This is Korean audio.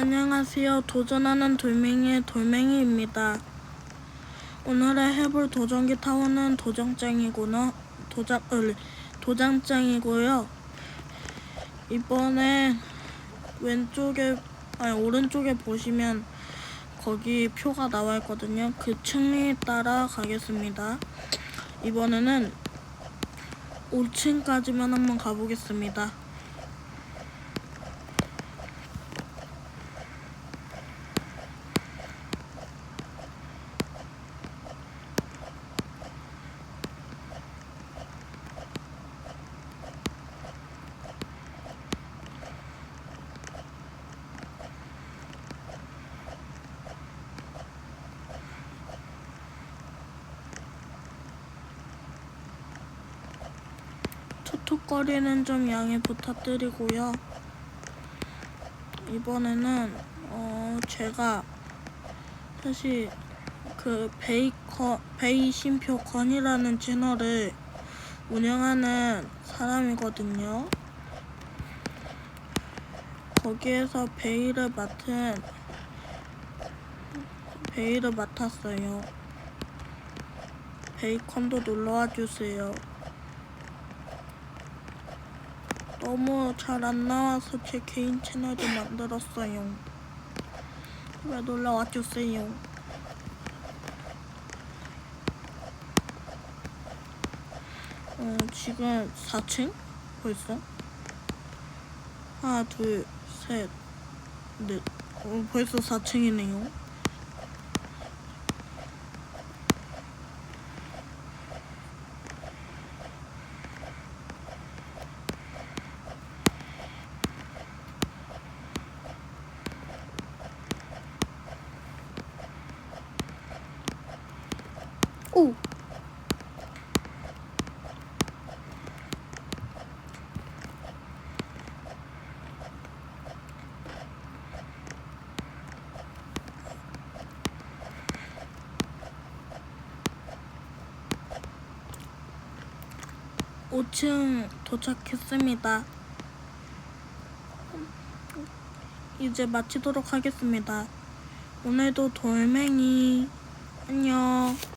안녕하세요. 도전하는 돌멩이의 돌멩이입니다. 오늘의 해볼 도전기 타워는 도장장이구나. 도장, 어, 도장장이고요. 이번에 왼쪽에, 아니, 오른쪽에 보시면 거기 표가 나와 있거든요. 그 층에 따라 가겠습니다. 이번에는 5층까지만 한번 가보겠습니다. 툭툭거리는 좀 양해 부탁드리고요. 이번에는 어 제가 사실 그 베이커 베이심표 건이라는 채널을 운영하는 사람이거든요. 거기에서 베이를 맡은 베이를 맡았어요. 베이컨도 놀러와 주세요. 너무 잘 안 나와서 제 개인 채널도 만들었어요. 왜 놀러 와 주세요. 어, 지금 4층? 벌써? 하나, 둘, 셋, 넷. 어, 벌써 4층이네요. 오! 오층 도착했습니다. 이제 마치도록 하겠습니다. 오늘도 돌멩이 안녕.